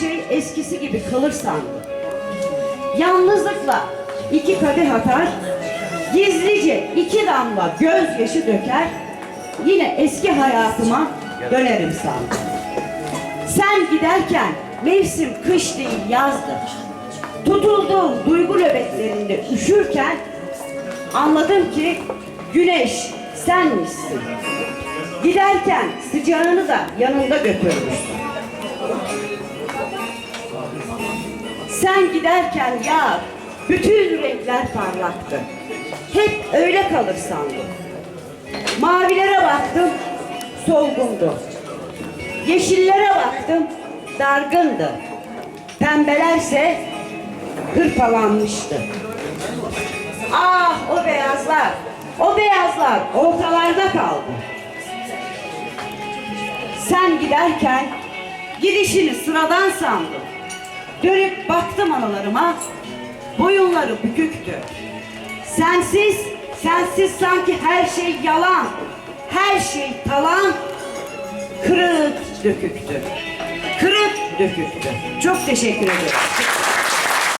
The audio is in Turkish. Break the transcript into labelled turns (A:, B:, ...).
A: şey eskisi gibi kalır sandım. Yalnızlıkla iki kadeh atar, gizlice iki damla gözyaşı döker, yine eski hayatıma dönerim sandım. Sen giderken mevsim kış değil yazdı. Tutulduğum duygu nöbetlerinde üşürken anladım ki güneş senmişsin. Giderken sıcağını da yanında götürmüşsün. Sen giderken ya bütün renkler parlaktı. Hep öyle kalır sandım. Mavilere baktım, solgundu. Yeşillere baktım, dargındı. Pembelerse hırpalanmıştı. Ah o beyazlar, o beyazlar ortalarda kaldı. Sen giderken gidişini sıradan sandım. Dönüp baktım analarıma, boyunları büküktü. Sensiz, sensiz sanki her şey yalan, her şey talan, kırık döküktü. Kırık döküktü. Çok teşekkür ederim.